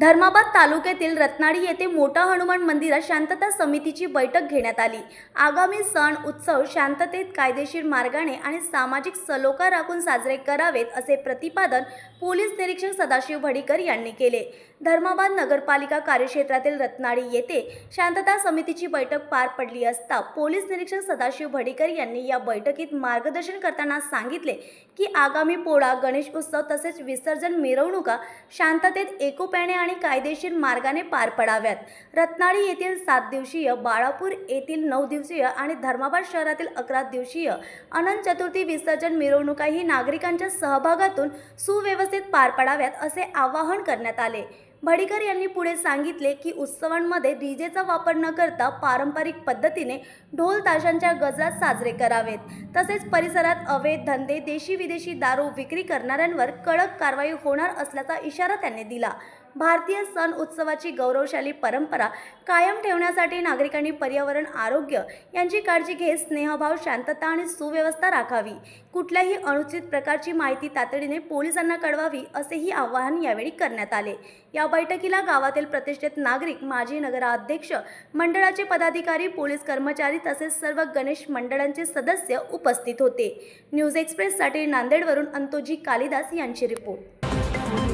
धर्माबाद तालुक्यातील रत्नाडी येथे मोठा हनुमान मंदिरात शांतता समितीची बैठक घेण्यात आली. आगामी सण उत्सव शांततेत कायदेशीर मार्गाने आणि सामाजिक सलोखा राखून साजरे करावेत असे प्रतिपादन पोलीस निरीक्षक सदाशिव भडीकर यांनी केले. धर्माबाद नगरपालिका कार्यक्षेत्रातील रत्नाडी येथे शांतता समितीची बैठक पार पडली असता पोलीस निरीक्षक सदाशिव भडीकर यांनी या बैठकीत मार्गदर्शन करताना सांगितले की आगामी पोळा गणेश उत्सव तसेच विसर्जन मिरवणुका शांततेत एकोप्याने आणि कायदेशीर मार्गाने पार पडाव्यात. रत्नाळी येथील सात दिवसीय बाळापूर येथील नऊ दिवसीय आणि धर्माबाद शहरातील अकरा दिवसीय अनंत चतुर्थी विसर्जन मिरवणुकाही नागरिकांच्या सहभागातून सुव्यवस्थित पार पडाव्यात असे आवाहन करण्यात आले. भडीकर यांनी पुढे सांगितले की उत्सवांमध्ये डीजेचा वापर न करता पारंपरिक पद्धतीने ढोल ताशांच्या गजरात साजरे करावेत. तसेच परिसरात अवैध धंदे देशी विदेशी दारू विक्री करणाऱ्यांवर कडक कारवाई होणार असल्याचा इशारा त्यांनी दिला. भारतीय सण उत्सवाची गौरवशाली परंपरा कायम ठेवण्यासाठी नागरिकांनी पर्यावरण आरोग्य यांची काळजी घेत स्नेहभाव शांतता आणि सुव्यवस्था राखावी. कुठल्याही अनुचित प्रकारची माहिती तातडीने पोलिसांना कळवावी असेही आवाहन यावेळी करण्यात आले. या बैठकीला गावातील प्रतिष्ठित नागरिक माजी नगराध्यक्ष मंडळाचे पदाधिकारी पोलीस कर्मचारी तसेच सर्व गणेश मंडळांचे सदस्य उपस्थित होते. न्यूज एक्सप्रेससाठी नांदेडवरून अंतोजी कालिदास यांची रिपोर्ट.